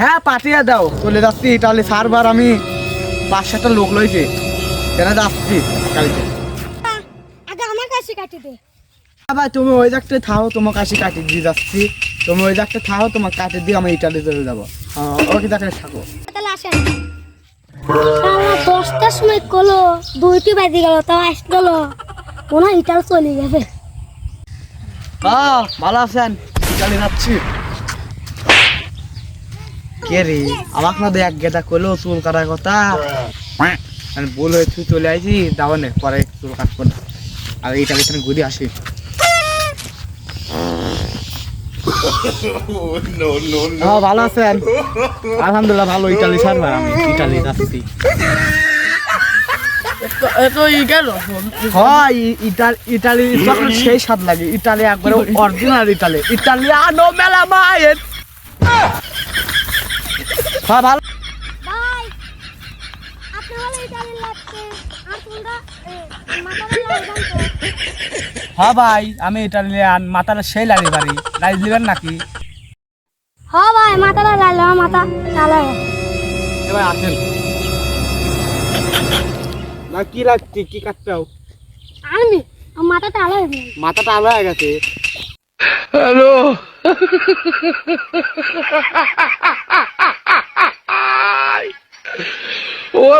হ্যাঁ পাঠিয়ে দাও। চলে যাচ্ছি তাহলে সারবার আমি পাঁচ সাতটা লোক লইছে। কেন যাচ্ছি? কালকে। আগে আমার কাছে কাটি দে। ভাই তুমি ওই জায়গাটা থাও তোমার কাছে কাটি দিয়ে যাচ্ছি। তুমি ওই জায়গাটা থাও তোমার কাটি দিয়ে আমি ইটালি চলে যাব। ওকে জায়গায় থাকো। তাহলে আসেন। দশটার সময় কলো দুইটি বাজে গেল তাও আস গেল। মনে হয় ইটাল চলে যাবে ভালো আছেন? ইটালি যাচ্ছি। কে রে? আমাক না দেখ গেটা করল চুল কাটার কথা। আমি ভুল হয়ে তুই চলে আইছি না পরে চুল কাটবো না। আর ইটালি এখানে ঘুরে আসি। হ্যাঁ ভালো আছেন? আলহামদুলিল্লাহ ভালো ইটালি সার্ভার আমি ইটালি যাচ্ছি হয় ইটালি সেই স্বাদ লাগে। ইটালি একবারে অরিজিনাল ইটালি। ইটালিয়ানো মেলা মায়ের হ্যাঁ ভালো? ভাই আপনি বলে ইটালি লাগছে আর তোমরা হ্যাঁ ভাই আমি ইটালিয়ান মাথাটা সেই লাগে বাড়ি। রাইজ নেবেন নাকি? হ্যাঁ ভাই মাথাটা লাগল মাথা চালায় এবার আসেন। না কি লাগছে কি কাটতে হবে? আমি মাথা চালায় মাথাটা আলো হয়ে গেছে। হ্যালো। What